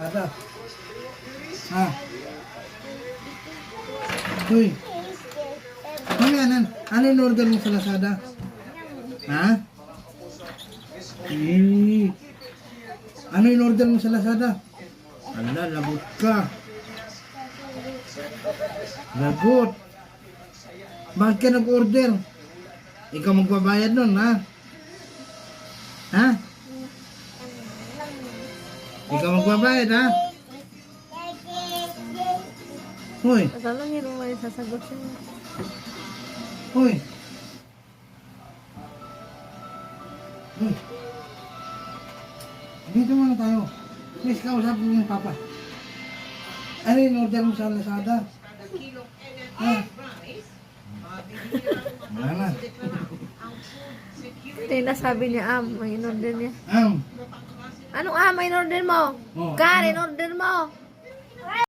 Ada. Ha? Uy. Yan? Ano, ano yung order mo sa Lazada? Ha? Eh. Ano yung order mo sa Lazada? Ala, lagot ka. Lagot. Bakit ka nag-order? Ikaw magbabayad nun, ha? Ha? Ikaw magbabayad, ha? Hoy, Tatalungin mo may sasagot siya. hoy. Hoy. Dito muna tayo. Please, kausapin mo yung papa. Ano yung order mo sa Lazada? Ha? Wala na. Ito yung nasabi niya, am, ang in-order niya. Am. Anong am, ang in-order mo? Oh, Kar, in-order mo.